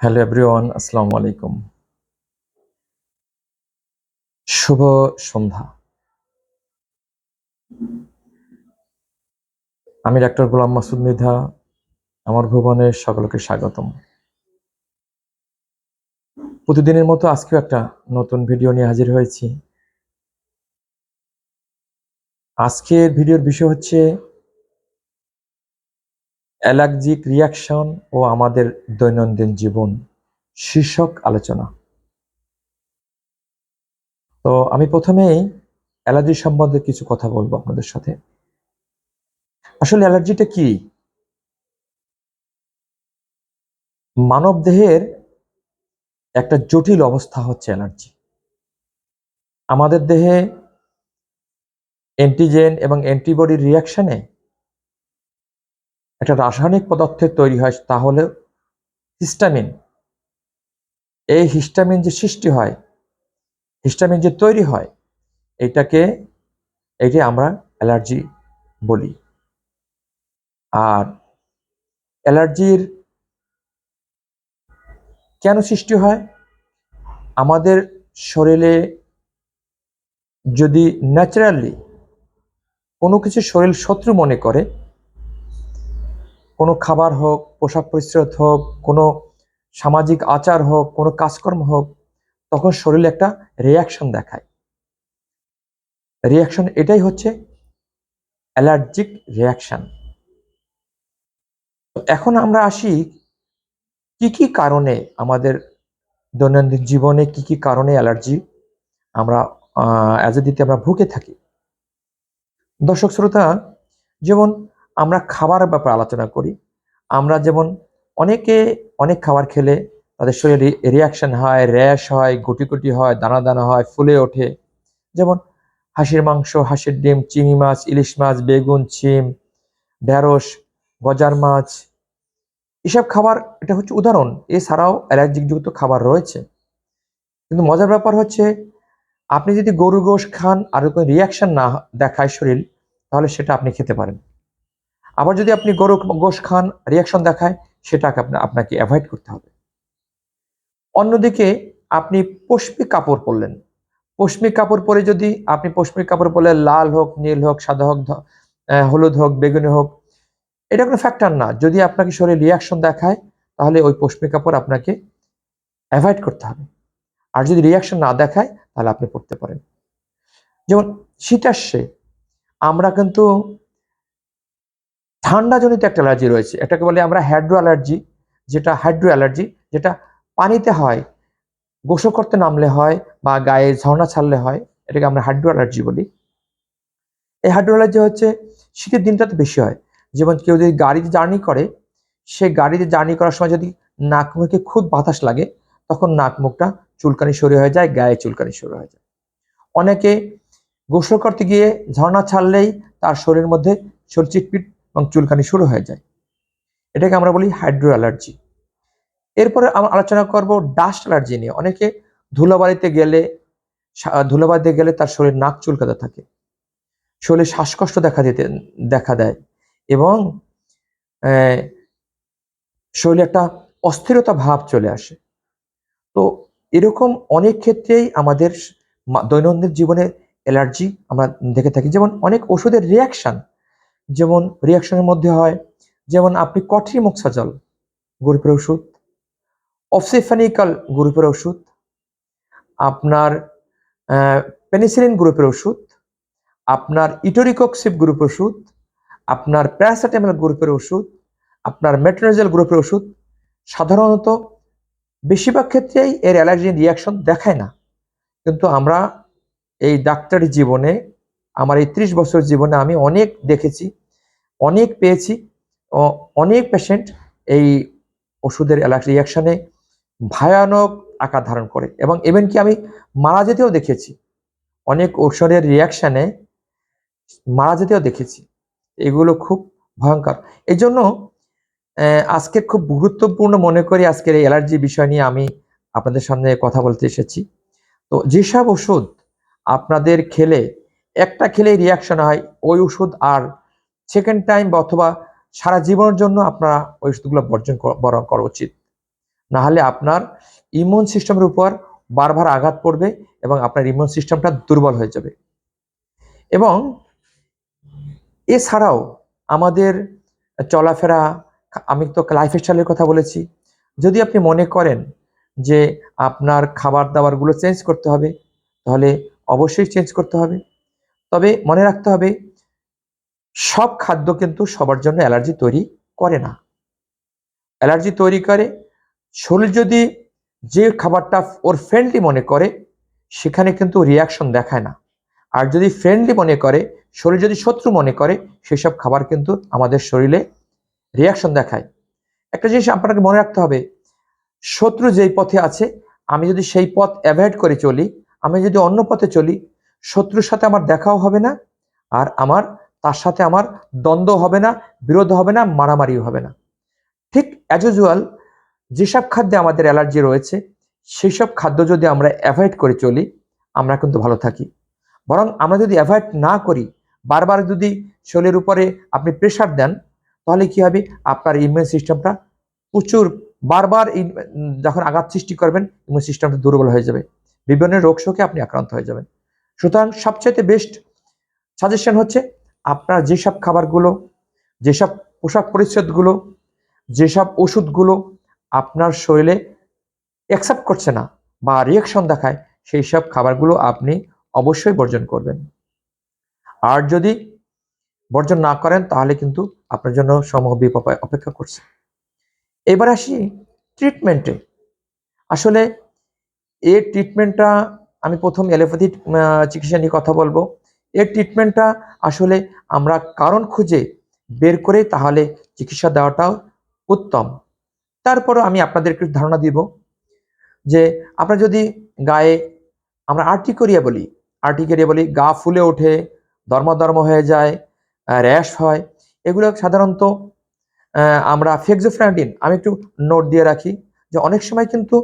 Hello everyone, আসসালামু আলাইকুম। শুভ সন্ধ্যা। আমি ডাক্তার গোলাম মাসুদ মৃধা আমার ভুবনে সকলকে স্বাগতম। প্রতিদিনের মতো আজকেও একটা নতুন ভিডিও নিয়ে হাজির হয়েছি। আজকের ভিডিওর বিষয় হচ্ছে অ্যালার্জিক রিয়াকশন ও আমাদের দৈনন্দিন জীবন শীর্ষক আলোচনা। তো আমি প্রথমেই অ্যালার্জি সম্বন্ধে কিছু কথা বলব আপনাদের সাথে। আসলে অ্যালার্জিটা কি? মানব দেহের একটা জটিল অবস্থা হচ্ছে অ্যালার্জি। আমাদের দেহে অ্যান্টিজেন এবং অ্যান্টিবডির রিয়াকশনে একটা রাসায়নিক পদার্থের তৈরি হয়, তাহলে হিস্টামিন। এই হিস্টামিন যে সৃষ্টি হয়, হিস্টামিন যে তৈরি হয়, এটাকে এটি আমরা অ্যালার্জি বলি। আর অ্যালার্জির কেন সৃষ্টি হয়? আমাদের শরীরে যদি ন্যাচারালি কোনো কিছু শরীর শত্রু মনে করে কোনো খাবার হোক, পোশাক পরিচ্ছদ হোক, কোনো সামাজিক আচার হোক, কোনো কাজকর্ম হোক, তখন শরীরে একটা রিয়াকশন দেখায়। রিয়াকশন এটাই হচ্ছে অ্যালার্জিক রিয়াকশন এখন আমরা আসি কি কি কারণে আমাদের দৈনন্দিন জীবনে কি কি কারণে অ্যালার্জি আমরা অ্যাজাদিতে আমরা ভুগে থাকি। দর্শক শ্রোতা, যেমন আমরা খাবার ব্যাপারে আলোচনা করি। আমরা যেমন অনেকে অনেক খাবার খেলে তাদের শরীরে রিয়াকশন হয় র্যাশ হয় গুটি গুটি হয় দানা দানা হয়, ফুলে ওঠে। যেমন হাঁসের মাংস, হাঁসের ডিম, চিংড়ি মাছ, ইলিশ মাছ, বেগুন, ছিম ঢ্যাঁড়স গজার মাছ। এসব খাবার এটা হচ্ছে উদাহরণ। এছাড়াও অ্যালার্জিকযুক্ত খাবার রয়েছে। কিন্তু মজার ব্যাপার হচ্ছে আপনি যদি গরু গোশ খান আর কোনো রিয়াকশন না দেখায় শরীর, তাহলে সেটা আপনি খেতে পারেন। আবার যদি আপনি গরু গোশ খান রিয়াকশন দেখায়, সেটাকে আপনাকে অ্যাভয়েড করতে হবে। অন্যদিকে আপনি পশ্মিক কাপড় পরলেন। পশ্মিক কাপড় পরে যদি আপনি পশ্মিক কাপড় পরলে লাল হোক, নীল হোক, সাদা হোক হলুদ হোক, বেগুনি হোক, এটা কোনো ফ্যাক্টর না। যদি আপনাকে শরীরে রিয়াকশন দেখায়, তাহলে ওই পশ্মিক কাপড় আপনাকে অ্যাভয়েড করতে হবে। আর যদি রিয়াকশন না দেখায়, তাহলে আপনি পড়তে পারেন। যেমন শীত আসছে, আমরা কিন্তু ঠান্ডাজনিত একটা অ্যালার্জি রয়েছে। এটাকে বলে আমরা হাইড্রো অ্যালার্জি যেটা হাইড্রো অ্যালার্জি যেটা পানিতে হয় গোসল করতে নামলে হয় বা গায়ে ঝর্ণা ছাড়লে হয়, এটাকে আমরা হাইড্রো অ্যালার্জি বলি। এই হাইড্রো অ্যালার্জি হচ্ছে শীতের দিনটাতে বেশি হয়। যেমন কেউ যদি গাড়িতে জার্নি করে, সে গাড়িতে জার্নি করার সময় যদি নাক মুখে খুব বাতাস লাগে, তখন নাক মুখটা চুলকানি শুরু হয়ে যায়, গায়ে চুলকানি শুরু হয়ে যায়। অনেকে গোসল করতে গিয়ে ঝর্ণা ছাড়লেই তার শরীরের মধ্যে শরীর চিটপিট এবং চুলকানি শুরু হয়ে যায়। এটাকে আমরা বলি হাইড্রো অ্যালার্জি এরপরে আমরা আলোচনা করব ডাস্ট অ্যালার্জি নিয়ে। অনেকে ধুলাবাড়িতে গেলে ধুলাবাড়িতে গেলে তার শরীর নাক চুলকাতে থাকে। শরীরে শ্বাসকষ্ট দেখা দিতে, দেখা দেয় এবং শরীরে একটা অস্থিরতা ভাব চলে আসে। তো এরকম অনেক ক্ষেত্রেই আমাদের দৈনন্দিন জীবনে অ্যালার্জি আমরা দেখে থাকি। যেমন অনেক ওষুধের রিয়াকশন যেমন রিয়াকশনের মধ্যে হয়, যেমন আপনি কটরি মোক্সাজল গ্রুপের ওষুধ অফসিফানিক্যাল গ্রুপের ওষুধ, আপনার পেনিসিলিন গ্রুপের ওষুধ, আপনার ইটোরিকক্সিপ গ্রুপের ওষুধ, আপনার প্যারাসিটামল গ্রুপের ওষুধ, আপনার মেট্রোজেল গ্রুপের ওষুধ, সাধারণত বেশিরভাগ ক্ষেত্রেই এর অ্যালার্জি রিয়াকশন দেখায় না। কিন্তু আমরা এই ডাক্তারি জীবনে আমার এই ত্রিশ বছর জীবনে আমি অনেক দেখেছি, অনেক পেয়েছি অনেক পেশেন্ট এই ওষুধের রিয়াকশনে ভয়ানক আকার ধারণ করে এবং ইভেন কি আমি মারা যেতেও দেখেছি। অনেক ওষুধের রিয়াকশানে মারা যেতেও দেখেছি। এগুলো খুব ভয়ঙ্কর। এই জন্য আজকে খুব গুরুত্বপূর্ণ মনে করি আজকের এই অ্যালার্জি বিষয় নিয়ে আমি আপনাদের সামনে কথা বলতে এসেছি। তো যেসব ওষুধ আপনাদের খেলে একটা খেলে রিয়াকশন হয়, ওই ওষুধ আর সেকেন্ড টাইম অথবা সারা জীবনের জন্য আপনারা ওই ওষুধগুলো বর্জন বরণ করা উচিত। নাহলে আপনার ইমিউন সিস্টেমের উপর বারবার আঘাত পড়বে এবং আপনার ইমিউন সিস্টেমটা দুর্বল হয়ে যাবে। এবং এছাড়াও আমাদের চলাফেরা, আমি তো লাইফ স্টাইলের কথা বলেছি। যদি আপনি মনে করেন যে আপনার খাবার দাবারগুলো চেঞ্জ করতে হবে, তাহলে অবশ্যই চেঞ্জ করতে হবে। তবে মনে রাখতে হবে, সব খাদ্য কিন্তু সবার জন্য অ্যালার্জি তৈরি করে না। অ্যালার্জি তৈরি করে, শরীর যদি যে খাবারটা ওর ফ্রেন্ডলি মনে করে, সেখানে কিন্তু রিয়াকশন দেখায় না। আর যদি ফ্রেন্ডলি মনে করে, শরীর যদি শত্রু মনে করে, সেসব খাবার কিন্তু আমাদের শরীরে রিয়াকশন দেখায়। একটা জিনিস আপনাকে মনে রাখতে হবে, শত্রু যেই পথে আছে, আমি যদি সেই পথ অ্যাভয়েড করে চলি, আমি যদি অন্য পথে চলি শত্রুর সাথে আমার দেখাও হবে না, আর আমার, তার সাথে আমার দ্বন্দ্ব হবে না বিরোধ হবে না, মারামারিও হবে না। ঠিক অ্যাজ ইউজুয়াল যেসব খাদ্যে আমাদের অ্যালার্জি রয়েছে সেই সব খাদ্য যদি আমরা অ্যাভয়েড করে চলি, আমরা কিন্তু ভালো থাকি। বরং আমরা যদি অ্যাভয়েড না করি, বারবার যদি শরীরের উপরে আপনি প্রেশার দেন, তাহলে কি হবে? আপনার ইমিউন সিস্টেমটা প্রচুর, বারবার যখন আঘাত সৃষ্টি করবেন ইমিউন সিস্টেমটা দুর্বল হয়ে যাবে। বিভিন্ন রোগ শোকে আপনি আক্রান্ত হয়ে যাবেন। সুতরাং সবচেয়ে বেস্ট সাজেশন হচ্ছে আপনার যেসব খাবারগুলো, যেসব পোশাক পরিচ্ছদগুলো, যেসব ওষুধগুলো আপনার শরীরে অ্যাকসেপ্ট করছে না বা রিয়াকশন দেখায় সেই সব খাবারগুলো আপনি অবশ্যই বর্জন করবেন। আর যদি বর্জন না করেন, তাহলে কিন্তু আপনার জন্য সমূহ অপেক্ষা করছে। এবার আসি ট্রিটমেন্টে আসলে এর ট্রিটমেন্টটা আমি প্রথম অ্যালোপ্যাথিক চিকিৎসা নিয়ে কথা বলব। এর ট্রিটমেন্টটা আসলে আমরা কারণ খুঁজে বের করে তাহলে চিকিৎসা দেওয়াটাও উত্তম। তারপরও আমি আপনাদের একটু ধারণা দিব যে আমরা যদি গায়ে, আমরা আর্টিকোরিয়া বলি আর্টিকোরিয়া বলি, গা ফুলে ওঠে, ধর্মধর্ম হয়ে যায় র্যাশ হয়, এগুলো সাধারণত আমরা ফেক্সোফ্র্যান্ডিন আমি একটু নোট দিয়ে রাখি যে অনেক সময় কিন্তু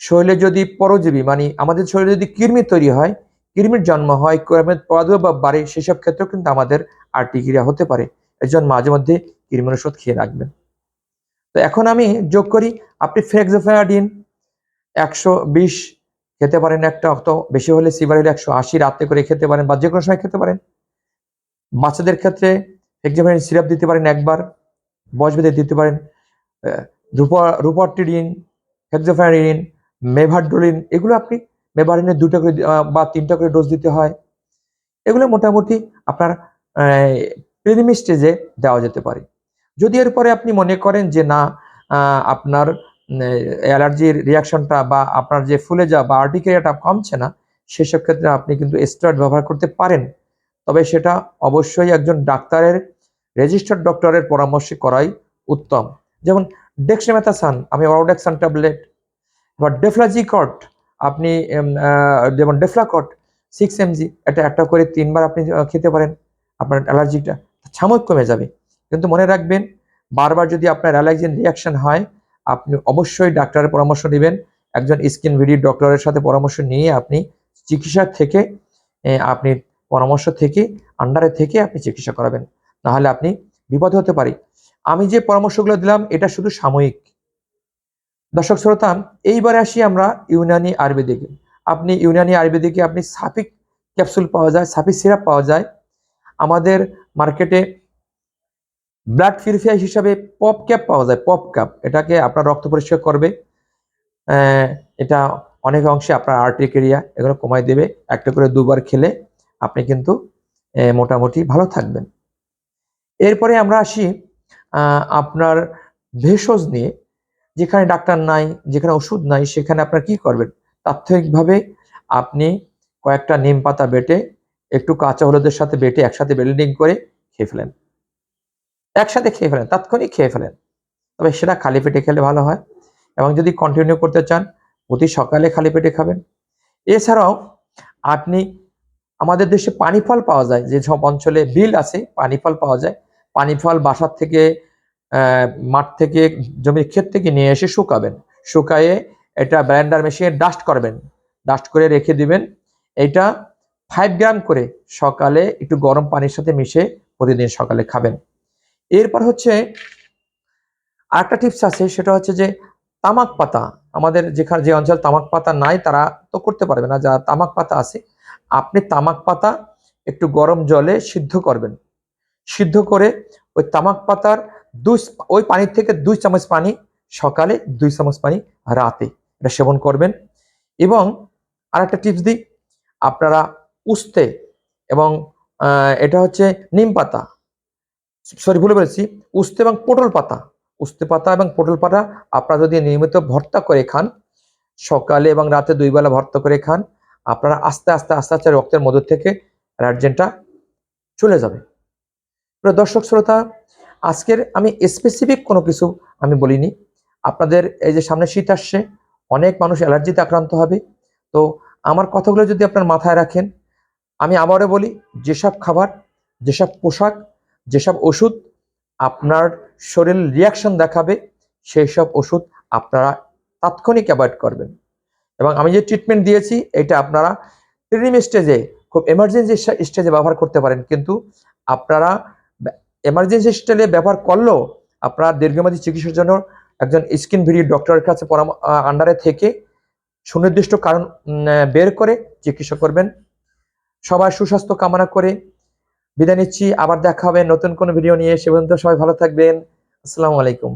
শরীরে যদি পরজীবী মানে আমাদের শরীরে যদি কৃমি তৈরি হয়, কৃমির জন্ম হয় কৃমির প্রাদুর্ভাব বাড়ে সেসব ক্ষেত্রেও কিন্তু আমাদের আর্টিক্রিয়া হতে পারে। এর জন্য মাঝে মধ্যে কৃমির ওষুধ খেয়ে রাখবেন। তো এখন আমি যোগ করি, আপনি ফেক্সোফ্যাডিন একশো বিশ খেতে পারেন একটা, অত বেশি হলে সিভার হলে একশো আশি রাতে করে খেতে পারেন বা যে কোনো সময় খেতে পারেন। বাচ্চাদের ক্ষেত্রে ফেক্সোফ্যাডিন সিরাপ দিতে পারেন একবার, বয়সভেদে দিতে পারেন। রুপা, রুপার্টিডিন হেক্সোফ্যারিন মেভারডোলিন এগুলো আপনি মেভারিনের দুটো করে বা তিনটা করে ডোজ দিতে হয়। এগুলো মোটামুটি আপনার প্রিলিমি স্টেজে দেওয়া যেতে পারে। যদি এরপরে আপনি মনে করেন যে না আপনার অ্যালার্জির রিয়াকশনটা বা আপনার যে ফুলে যাওয়া বা আর্টিকেরিয়াটা কমছে না, সেসব ক্ষেত্রে আপনি কিন্তু স্টেরয়েড ব্যবহার করতে পারেন। তবে সেটা অবশ্যই একজন ডাক্তারের রেজিস্টার্ড ডক্টরের পরামর্শে করাই উত্তম। যেমন ডেক্সিমেথাসান আমি অরোডেক্সান ট্যাবলেট বা ডেফ্লাজিকট আপনি যেমন ডেফ্লাকট সিক্স এমজি এটা একটা করে তিনবার আপনি খেতে পারেন আপনার অ্যালার্জিটা, সাময়িক কমে যাবে। কিন্তু মনে রাখবেন, বারবার যদি আপনার অ্যালার্জিন রিয়াকশন হয়, আপনি অবশ্যই ডাক্তারের পরামর্শ নেবেন একজন স্কিন ভিডি ডক্টরের সাথে পরামর্শ নিয়ে আপনি চিকিৎসা থেকে আপনি পরামর্শ থেকে আন্ডারে থেকে আপনি চিকিৎসা করাবেন। নাহলে আপনি বিপদে হতে পারে। আমি যে পরামর্শগুলো দিলাম, এটা শুধু সাময়িক। দর্শক শ্রোতা, এইবারে আসি আমরা ইউনানি আয়ুর্বেদিকে। আপনি ইউনানি আয়ুর্বেদিকে আপনি সাপিক ক্যাপসুল পাওয়া যায় সাপিক সিরাপ পাওয়া যায়। আমাদের মার্কেটে ব্লাড পিউরিফায়ার হিসাবে পপ ক্যাপ পাওয়া যায়, পপ ক্যাপ। এটাকে আপনার রক্ত পরিষ্কার করবে। এটা অনেক অংশে আপনার আর্টিকেরিয়া এগুলো কমাই দেবে। একটা করে দুবার খেলে আপনি কিন্তু মোটামুটি ভালো থাকবেন। এরপরে আমরা আসি আপনার ভেষজ নিয়ে। যেখানে ডাক্তার নাই, যেখানে ওষুধ নাই, সেখানে আপনার কি করবেন? তাৎক্ষণিকভাবে আপনি কয়েকটা নিম পাতা বেটে, একটু কাঁচা হলুদের সাথে বেটে একসাথে ব্লেন্ডিং করে খেয়ে ফেলেন। একসাথে খেয়ে ফেলেন, তাৎক্ষণিক খেয়ে ফেলেন। তবে সেটা খালি পেটে খেলে ভালো হয় এবং যদি কন্টিনিউ করতে চান, প্রতি সকালে খালি পেটে খাবেন। এছাড়াও আপনি, আমাদের দেশে পানি ফল পাওয়া যায়, যে সব অঞ্চলে বিল আছে পানি ফল পাওয়া যায়। পানি ফল বাসার থেকে মাঠ থেকে জমির ক্ষেত থেকে নিয়ে এসে শুকাবেন। শুকায়ে এটা ব্লেন্ডার মেশিনে ডাস্ট করবেন। ডাস্ট করে রেখে দিবেন। এটা ফাইভ গ্রাম করে সকালে একটু গরম পানির সাথে মিশে প্রতিদিন সকালে খাবেন। এরপর হচ্ছে আরেকটা টিপস আছে, সেটা হচ্ছে যে তামাক পাতা। আমাদের যেখানে যে অঞ্চল তামাক পাতা নাই, তারা তো করতে পারবে না। যারা তামাক পাতা আছে, আপনি তামাক পাতা একটু গরম জলে সিদ্ধ করবেন। সিদ্ধ করে ওই তামাক পাতার দুই ওই পানির থেকে দুই চামচ পানি সকালে, দুই চামচ পানি রাতে। এটা সেবন করবেন। এবং আর একটা টিপস দিই, আপনারা উস্তে এবং এটা হচ্ছে নিম পাতা। সরি, ভুলে বলেছি, উস্তে এবং পটল পাতা। উস্তে পাতা এবং পটল পাতা আপনারা যদি নিয়মিত ভর্তা করে খান, সকালে এবং রাতে দুই বেলা ভর্তা করে খান, আপনারা আস্তে আস্তে আস্তে আস্তে রক্তের মধ্য থেকে অ্যালার্জেনটা চলে যাবে। দর্শক, শ্রোতা আজকের আমি স্পেসিফিক কোনো কিছু আমি বলিনি। আপনাদের এই যে সামনে শীত আসছে, অনেক মানুষ অ্যালার্জিতে আক্রান্ত হবে। তো আমার কথাগুলো যদি আপনার মাথায় রাখেন, আমি আবারও বলি, যেসব খাবার, যেসব পোশাক, যেসব ওষুধ আপনার শরীর রিয়াকশন দেখাবে সেই সব ওষুধ আপনারা তাৎক্ষণিক অ্যাভয়েড করবেন। এবং আমি যে ট্রিটমেন্ট দিয়েছি, এটা আপনারা প্রিলিম স্টেজে খুব এমার্জেন্সি স্টেজে ব্যবহার করতে পারেন। কিন্তু আপনারা এমার্জেন্সি স্টাইলে ব্যবহার করলেও আপনার দীর্ঘমেয়াদী চিকিৎসার জন্য একজন স্কিন ভিডি ডক্টরের কাছে পরাম আন্ডারে থেকে সুনির্দিষ্ট কারণ বের করে চিকিৎসা করবেন। সবাই সুস্বাস্থ্য কামনা করে বিদায় নিচ্ছি। আবার দেখা হবে নতুন কোনো ভিডিও নিয়ে। সে পর্যন্ত সবাই ভালো থাকবেন। আসসালামু আলাইকুম।